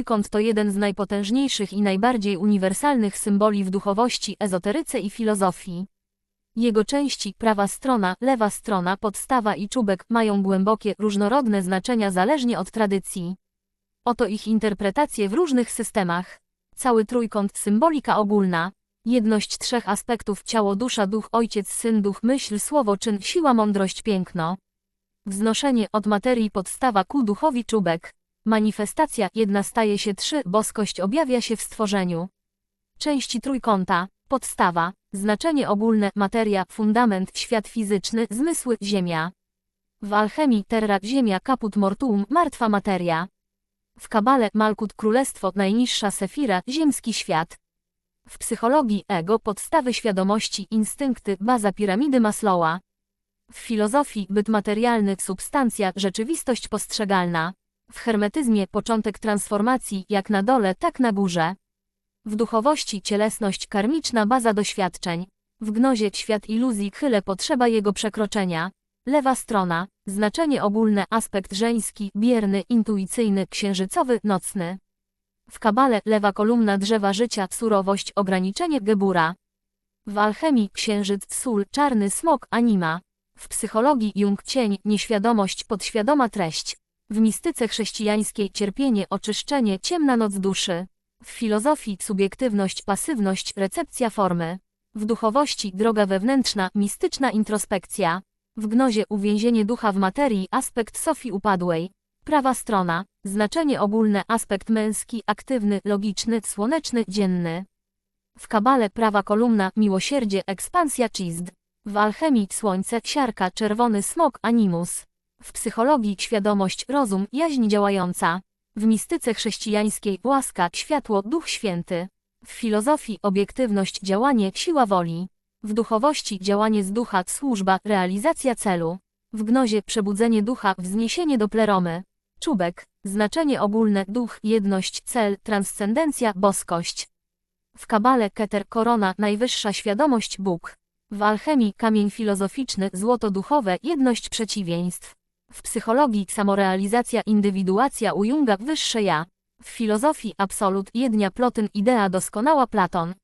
Trójkąt to jeden z najpotężniejszych i najbardziej uniwersalnych symboli w duchowości, ezoteryce i filozofii. Jego części, prawa strona, lewa strona, podstawa i czubek, mają głębokie, różnorodne znaczenia zależnie od tradycji. Oto ich interpretacje w różnych systemach. Cały trójkąt, symbolika ogólna. Jedność trzech aspektów ciało, dusza, duch, ojciec, syn, duch, myśl, słowo, czyn, siła, mądrość, piękno. Wznoszenie od materii podstawa ku duchowi czubek. Manifestacja jedna staje się trzy, boskość objawia się w stworzeniu. Części trójkąta, podstawa, znaczenie ogólne, materia, fundament, świat fizyczny, zmysły, ziemia. W alchemii terra, ziemia, kaput mortuum, martwa materia. W kabale malkut, królestwo, najniższa sefira, ziemski świat. W psychologii ego, podstawy świadomości, instynkty, baza piramidy Maslowa. W filozofii byt materialny, substancja, rzeczywistość postrzegalna. W hermetyzmie początek transformacji, jak na dole, tak na górze. W duchowości cielesność karmiczna baza doświadczeń. W gnozie świat iluzji chyle potrzeba jego przekroczenia. Lewa strona, znaczenie ogólne, aspekt żeński, bierny, intuicyjny, księżycowy, nocny. W kabale lewa kolumna drzewa życia, surowość, ograniczenie Gebura. W alchemii księżyc, sól, czarny smok, anima. W psychologii Jung cień, nieświadomość, podświadoma treść. W mistyce chrześcijańskiej cierpienie, oczyszczenie, ciemna noc duszy. W filozofii subiektywność, pasywność, recepcja formy. W duchowości droga wewnętrzna, mistyczna introspekcja. W gnozie uwięzienie ducha w materii, aspekt Sofii upadłej. Prawa strona, znaczenie ogólne, aspekt męski, aktywny, logiczny, słoneczny, dzienny. W kabale prawa kolumna, miłosierdzie, ekspansja czizd. W alchemii słońce, siarka, czerwony smok, animus. W psychologii świadomość, rozum, jaźń działająca. W mistyce chrześcijańskiej łaska, światło, duch święty. W filozofii obiektywność, działanie, siła woli. W duchowości działanie z ducha, służba, realizacja celu. W gnozie przebudzenie ducha, wzniesienie do pleromy. Czubek, znaczenie ogólne, duch, jedność, cel, transcendencja, boskość. W kabale keter, korona, najwyższa świadomość, Bóg. W alchemii kamień filozoficzny, złoto duchowe, jedność przeciwieństw. W psychologii samorealizacja, indywiduacja u Junga, wyższe ja. W filozofii absolut, jednia plotyn, idea doskonała Platon.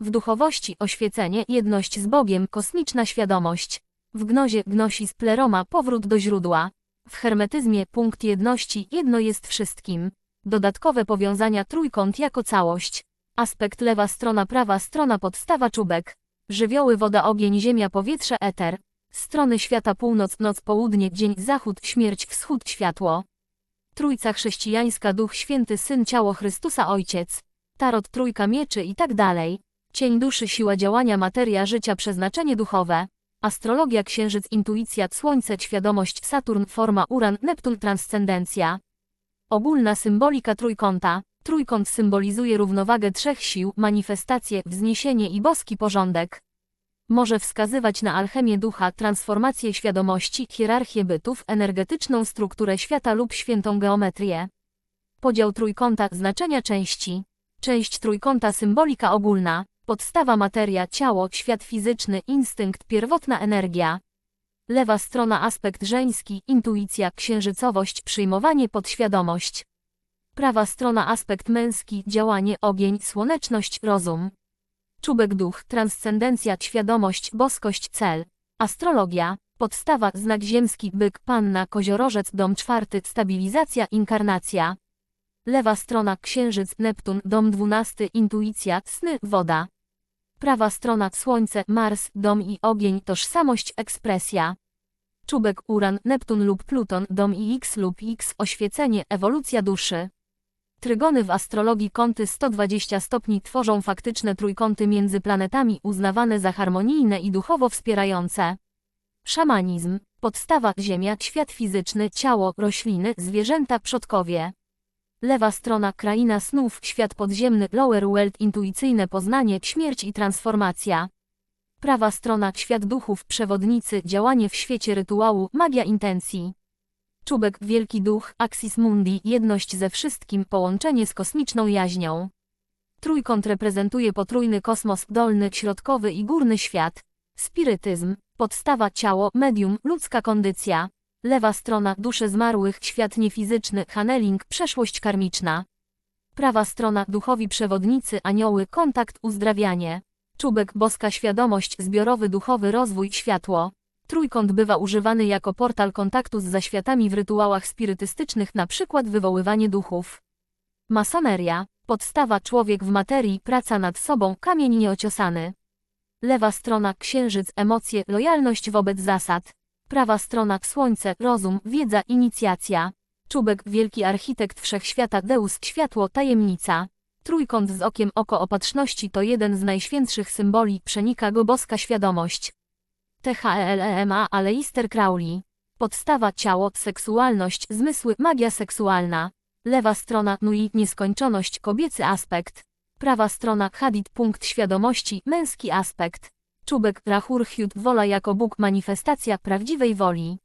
W duchowości oświecenie, jedność z Bogiem, kosmiczna świadomość. W gnozie gnosis pleroma, powrót do źródła. W hermetyzmie punkt jedności, jedno jest wszystkim. Dodatkowe powiązania trójkąt jako całość. Aspekt lewa strona prawa strona podstawa czubek. Żywioły woda ogień ziemia powietrze eter. Strony świata północ noc południe dzień zachód śmierć wschód światło. Trójca chrześcijańska duch święty syn ciało Chrystusa ojciec. Tarot trójka mieczy i tak dalej. Cień duszy siła działania materia życia przeznaczenie duchowe. Astrologia księżyc intuicja słońce świadomość Saturn forma Uran Neptun transcendencja. Ogólna symbolika trójkąta. Trójkąt symbolizuje równowagę trzech sił, manifestację, wzniesienie i boski porządek. Może wskazywać na alchemię ducha, transformację świadomości, hierarchię bytów, energetyczną strukturę świata lub świętą geometrię. Podział trójkąta, znaczenia części. Część trójkąta symbolika ogólna. Podstawa materia, ciało, świat fizyczny, instynkt, pierwotna energia. Lewa strona aspekt żeński, intuicja, księżycowość, przyjmowanie, podświadomość. Prawa strona aspekt męski, działanie, ogień, słoneczność, rozum. Czubek duch, transcendencja, świadomość, boskość, cel. Astrologia, podstawa, znak ziemski, byk, panna, koziorożec, dom czwarty, stabilizacja, inkarnacja. Lewa strona, księżyc, Neptun, dom dwunasty, intuicja, sny, woda. Prawa strona, słońce, Mars, dom i ogień, tożsamość, ekspresja. Czubek, Uran, Neptun lub Pluton, dom i X lub X, oświecenie, ewolucja duszy. Trygony w astrologii kąty 120 stopni tworzą faktyczne trójkąty między planetami uznawane za harmonijne i duchowo wspierające. Szamanizm, podstawa, ziemia, świat fizyczny, ciało, rośliny, zwierzęta, przodkowie. Lewa strona, kraina snów, świat podziemny, lower world, intuicyjne poznanie, śmierć i transformacja. Prawa strona, świat duchów, przewodnicy, działanie w świecie rytuału, magia intencji. Czubek, Wielki Duch, Axis Mundi, jedność ze wszystkim, połączenie z kosmiczną jaźnią. Trójkąt reprezentuje potrójny kosmos, dolny, środkowy i górny świat. Spirytyzm, podstawa ciało, medium, ludzka kondycja. Lewa strona, dusze zmarłych, świat niefizyczny, channeling, przeszłość karmiczna. Prawa strona duchowi przewodnicy, anioły, kontakt, uzdrawianie. Czubek boska świadomość, zbiorowy duchowy rozwój, światło. Trójkąt bywa używany jako portal kontaktu z zaświatami w rytuałach spirytystycznych, przykład wywoływanie duchów. Masoneria. Podstawa człowiek w materii, praca nad sobą, kamień nieociosany. Lewa strona księżyc, emocje, lojalność wobec zasad. Prawa strona słońce, rozum, wiedza, inicjacja. Czubek, wielki architekt wszechświata, Deus, światło, tajemnica. Trójkąt z okiem oko opatrzności to jeden z najświętszych symboli, przenika go boska świadomość. THELEMA Aleister Crowley. Podstawa ciało, seksualność, zmysły, magia seksualna. Lewa strona Nui, nieskończoność, kobiecy aspekt. Prawa strona Hadid, punkt świadomości, męski aspekt. Czubek, Rahur Hyut, wola jako Bóg, manifestacja prawdziwej woli.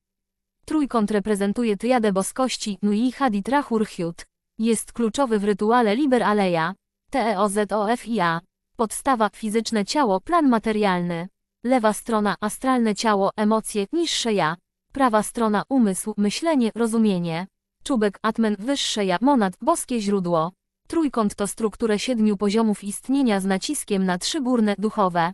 Trójkąt reprezentuje triadę boskości, Nui Hadid Rahur Hyut. Jest kluczowy w rytuale Liber Aleja. TEOZOFIA. Podstawa, fizyczne ciało, plan materialny. Lewa strona, astralne ciało, emocje, niższe ja. Prawa strona, umysł, myślenie, rozumienie. Czubek, atmen, wyższe ja, monad, boskie źródło. Trójkąt to strukturę siedmiu poziomów istnienia z naciskiem na trzy górne, duchowe.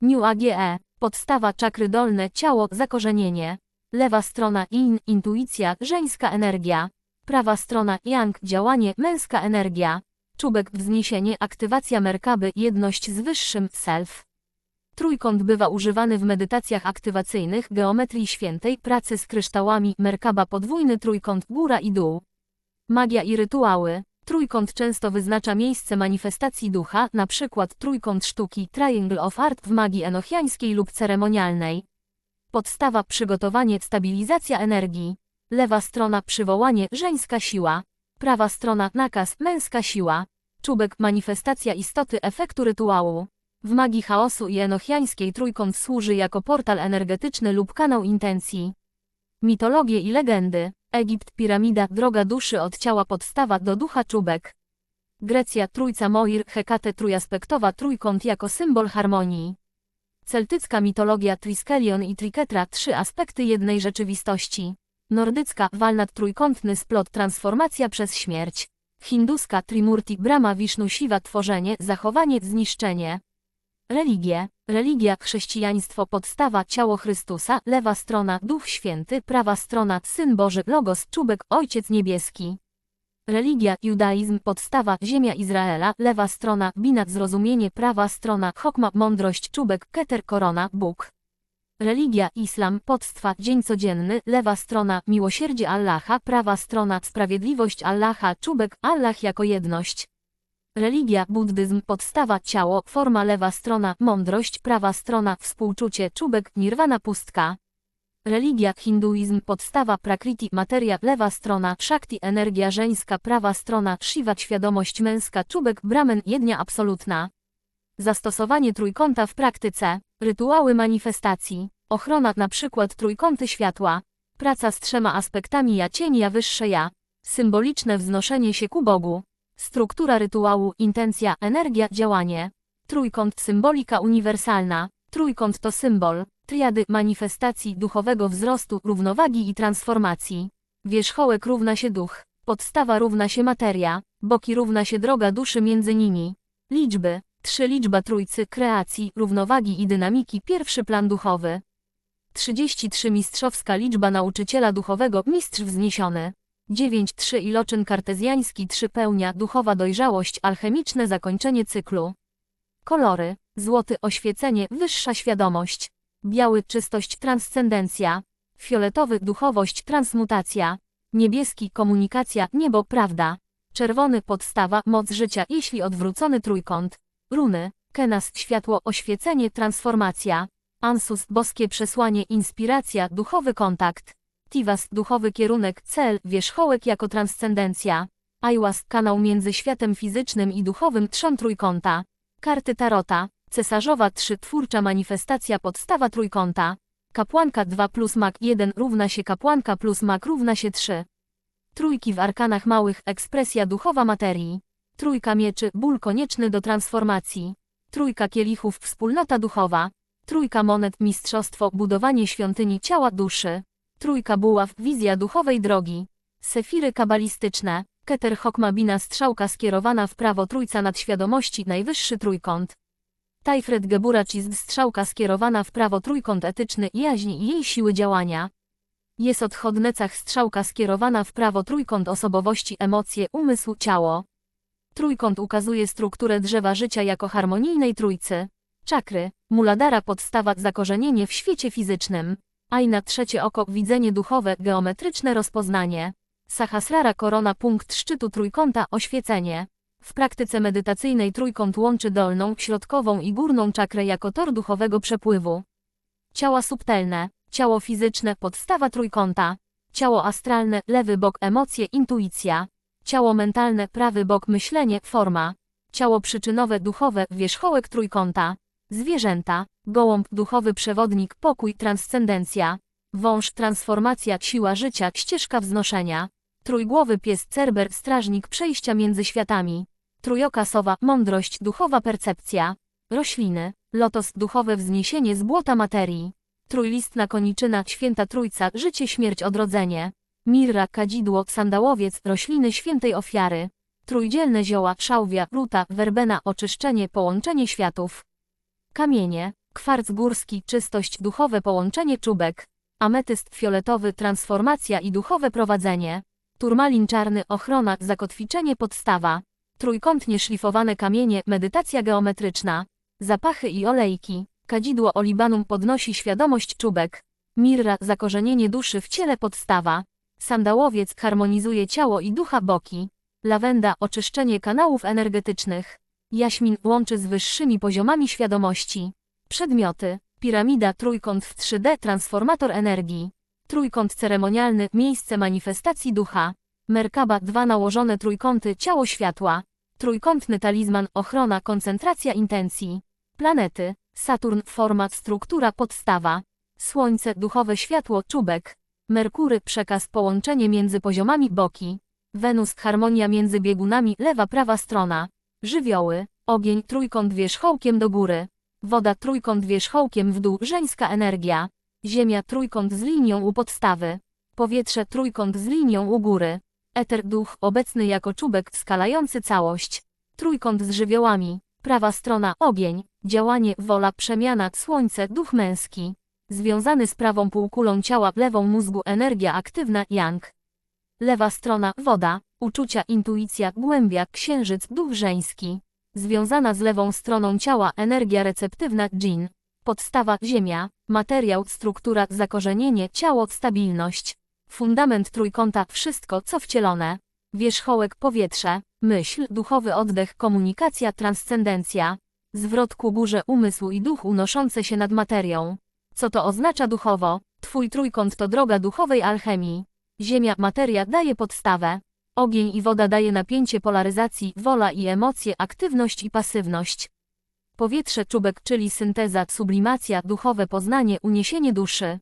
New AGE. Podstawa czakry dolne, ciało, zakorzenienie. Lewa strona in, intuicja, żeńska energia. Prawa strona yang, działanie, męska energia. Czubek, wzniesienie, aktywacja Merkaby, jedność z wyższym, self. Trójkąt bywa używany w medytacjach aktywacyjnych, geometrii świętej, pracy z kryształami, Merkaba podwójny trójkąt, góra i dół. Magia i rytuały. Trójkąt często wyznacza miejsce manifestacji ducha, przykład trójkąt sztuki Triangle of Art w magii enochiańskiej lub ceremonialnej. Podstawa przygotowanie, stabilizacja energii. Lewa strona przywołanie, żeńska siła. Prawa strona nakaz, męska siła. Czubek manifestacja istoty efektu rytuału. W magii chaosu i enochiańskiej trójkąt służy jako portal energetyczny lub kanał intencji. Mitologie i legendy. Egipt, piramida, droga duszy od ciała podstawa do ducha czubek. Grecja, trójca Moir, Hekate trójaspektowa trójkąt jako symbol harmonii. Celtycka mitologia Triskelion i Triketra trzy aspekty jednej rzeczywistości. Nordycka, walnat trójkątny splot transformacja przez śmierć. Hinduska, Trimurti, Brahma, Wisznu, Siwa, tworzenie, zachowanie, zniszczenie. Religie. Religia, chrześcijaństwo, podstawa, ciało Chrystusa, lewa strona, Duch Święty, prawa strona, Syn Boży, Logos, czubek, Ojciec Niebieski. Religia, judaizm, podstawa, ziemia Izraela, lewa strona, binat, zrozumienie, prawa strona, chokma, mądrość, czubek, keter, korona, Bóg. Religia, islam, podstwa, dzień codzienny, lewa strona, miłosierdzie Allaha, prawa strona, sprawiedliwość Allaha, czubek, Allah jako jedność. Religia, buddyzm, podstawa, ciało, forma lewa strona, mądrość, prawa strona, współczucie, czubek, nirwana pustka. Religia, hinduizm, podstawa, prakriti, materia, lewa strona, shakti, energia żeńska, prawa strona, shiva, świadomość męska, czubek, brahman, jednia absolutna. Zastosowanie trójkąta w praktyce, rytuały manifestacji, ochrona, na przykład trójkąty światła, praca z trzema aspektami ja cień, ja wyższe ja, symboliczne wznoszenie się ku Bogu. Struktura rytuału, intencja, energia, działanie. Trójkąt, symbolika uniwersalna. Trójkąt to symbol, triady, manifestacji duchowego wzrostu, równowagi i transformacji. Wierzchołek równa się duch, podstawa równa się materia, boki równa się droga duszy między nimi. Liczby, trzy liczba trójcy, kreacji, równowagi i dynamiki, pierwszy plan duchowy. 33 mistrzowska liczba nauczyciela duchowego, mistrz wzniesiony. 9.3 iloczyn kartezjański 3 pełnia duchowa dojrzałość alchemiczne zakończenie cyklu. Kolory. Złoty oświecenie wyższa świadomość. Biały czystość transcendencja. Fioletowy duchowość transmutacja. Niebieski komunikacja niebo prawda. Czerwony podstawa moc życia jeśli odwrócony trójkąt. Runy. Kenas światło oświecenie transformacja. Ansus boskie przesłanie inspiracja duchowy kontakt. Tivas, duchowy kierunek, cel, wierzchołek jako transcendencja. Aiwas, kanał między światem fizycznym i duchowym, trzon trójkąta. Karty Tarota, cesarzowa 3, twórcza manifestacja, podstawa trójkąta. Kapłanka 2 plus mak 1 równa się kapłanka plus mak równa się 3. Trójki w arkanach małych, ekspresja duchowa materii. Trójka mieczy, ból konieczny do transformacji. Trójka kielichów, wspólnota duchowa. Trójka monet, mistrzostwo, budowanie świątyni ciała duszy. Trójka buław, wizja duchowej drogi. Sefiry kabalistyczne. Keter Hokmabina strzałka skierowana w prawo trójca nadświadomości najwyższy trójkąt. Tajfred Geburacizm strzałka skierowana w prawo trójkąt etyczny jaźń i jej siły działania. Jest odchodnecach strzałka skierowana w prawo trójkąt osobowości emocje, umysł, ciało. Trójkąt ukazuje strukturę drzewa życia jako harmonijnej trójcy. Czakry, muladara podstawa zakorzenienie w świecie fizycznym. Aina trzecie oko widzenie duchowe, geometryczne rozpoznanie. Sahasrara korona punkt szczytu trójkąta oświecenie. W praktyce medytacyjnej trójkąt łączy dolną, środkową i górną czakrę jako tor duchowego przepływu. Ciała subtelne, ciało fizyczne podstawa trójkąta. Ciało astralne, lewy bok emocje, intuicja. Ciało mentalne, prawy bok myślenie, forma. Ciało przyczynowe, duchowe, wierzchołek trójkąta. Zwierzęta, gołąb, duchowy przewodnik, pokój, transcendencja. Wąż, transformacja, siła życia, ścieżka wznoszenia. Trójgłowy pies, cerber, strażnik przejścia między światami. Trójoka sowa, mądrość, duchowa percepcja. Rośliny, lotos, duchowe wzniesienie z błota materii. Trójlistna koniczyna, święta trójca, życie, śmierć, odrodzenie. Mirra, kadzidło, sandałowiec, rośliny świętej ofiary. Trójdzielne zioła, szałwia, ruta, werbena, oczyszczenie, połączenie światów. Kamienie, kwarc górski, czystość, duchowe połączenie czubek. Ametyst fioletowy, transformacja i duchowe prowadzenie. Turmalin czarny, ochrona, zakotwiczenie, podstawa. Trójkątnie szlifowane kamienie, medytacja geometryczna. Zapachy i olejki. Kadzidło olibanum podnosi świadomość czubek. Mirra, zakorzenienie duszy w ciele podstawa. Sandałowiec harmonizuje ciało i ducha boki. Lawenda, oczyszczenie kanałów energetycznych. Jaśmin łączy z wyższymi poziomami świadomości. Przedmioty. Piramida, trójkąt w 3D, transformator energii. Trójkąt ceremonialny, miejsce manifestacji ducha. Merkaba, dwa nałożone trójkąty, ciało światła. Trójkątny talizman, ochrona, koncentracja intencji. Planety. Saturn, format, struktura, podstawa. Słońce, duchowe światło, czubek. Merkury, przekaz, połączenie między poziomami boki. Wenus, harmonia między biegunami, lewa, prawa strona. Żywioły. Ogień, trójkąt wierzchołkiem do góry. Woda, trójkąt wierzchołkiem w dół, żeńska energia. Ziemia, trójkąt z linią u podstawy. Powietrze, trójkąt z linią u góry. Eter, duch, obecny jako czubek, skalający całość. Trójkąt z żywiołami. Prawa strona, ogień. Działanie, wola, przemiana, słońce, duch męski. Związany z prawą półkulą ciała, lewą mózgu, energia aktywna, yang. Lewa strona, woda, uczucia, intuicja, głębia, księżyc, duch żeński. Związana z lewą stroną ciała, energia receptywna, dżin. Podstawa, ziemia, materiał, struktura, zakorzenienie, ciało, stabilność. Fundament trójkąta, wszystko, co wcielone. Wierzchołek, powietrze, myśl, duchowy oddech, komunikacja, transcendencja. Zwrot ku górze, umysł i duch unoszące się nad materią. Co to oznacza duchowo? Twój trójkąt to droga duchowej alchemii. Ziemia, materia daje podstawę. Ogień i woda daje napięcie polaryzacji, wola i emocje, aktywność i pasywność. Powietrze, czubek, czyli synteza, sublimacja, duchowe poznanie, uniesienie duszy.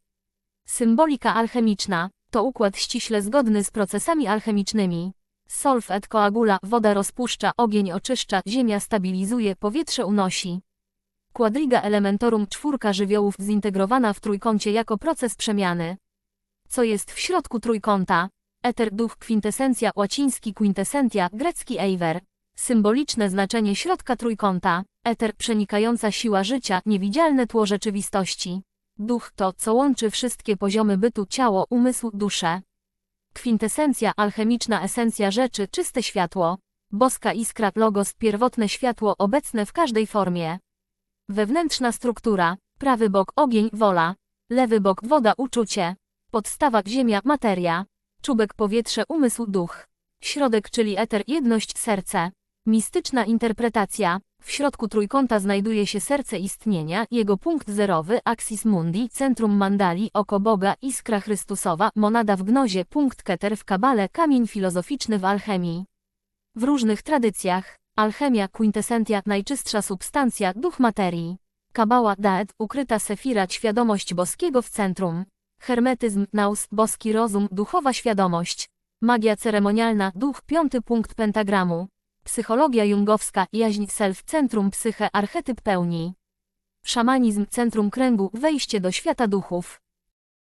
Symbolika alchemiczna to układ ściśle zgodny z procesami alchemicznymi. Solf et coagula, woda rozpuszcza, ogień oczyszcza, ziemia stabilizuje, powietrze unosi. Quadriga elementorum czwórka żywiołów zintegrowana w trójkącie jako proces przemiany. Co jest w środku trójkąta? Eter duch kwintesencja łaciński quintessentia grecki eiver. Symboliczne znaczenie środka trójkąta. Eter przenikająca siła życia, niewidzialne tło rzeczywistości. Duch to, co łączy wszystkie poziomy bytu ciało, umysł, duszę. Kwintesencja alchemiczna esencja rzeczy, czyste światło. Boska iskra, logos, pierwotne światło obecne w każdej formie. Wewnętrzna struktura, prawy bok ogień, wola, lewy bok woda, uczucie, podstawa ziemia, materia, czubek powietrze, umysł, duch, środek czyli eter, jedność, serce, mistyczna interpretacja. W środku trójkąta znajduje się serce istnienia, jego punkt zerowy, axis mundi, centrum mandali, oko Boga, iskra Chrystusowa, monada w gnozie, punkt keter w kabale, kamień filozoficzny w alchemii. W różnych tradycjach, Alchemia, kwintesentia, najczystsza substancja, duch materii. Kabała, daet, ukryta sefira, świadomość boskiego w centrum. Hermetyzm, naus, boski rozum, duchowa świadomość. Magia ceremonialna, duch, piąty punkt pentagramu. Psychologia jungowska, jaźń, self, centrum psyche, archetyp pełni. Szamanizm, centrum kręgu, wejście do świata duchów.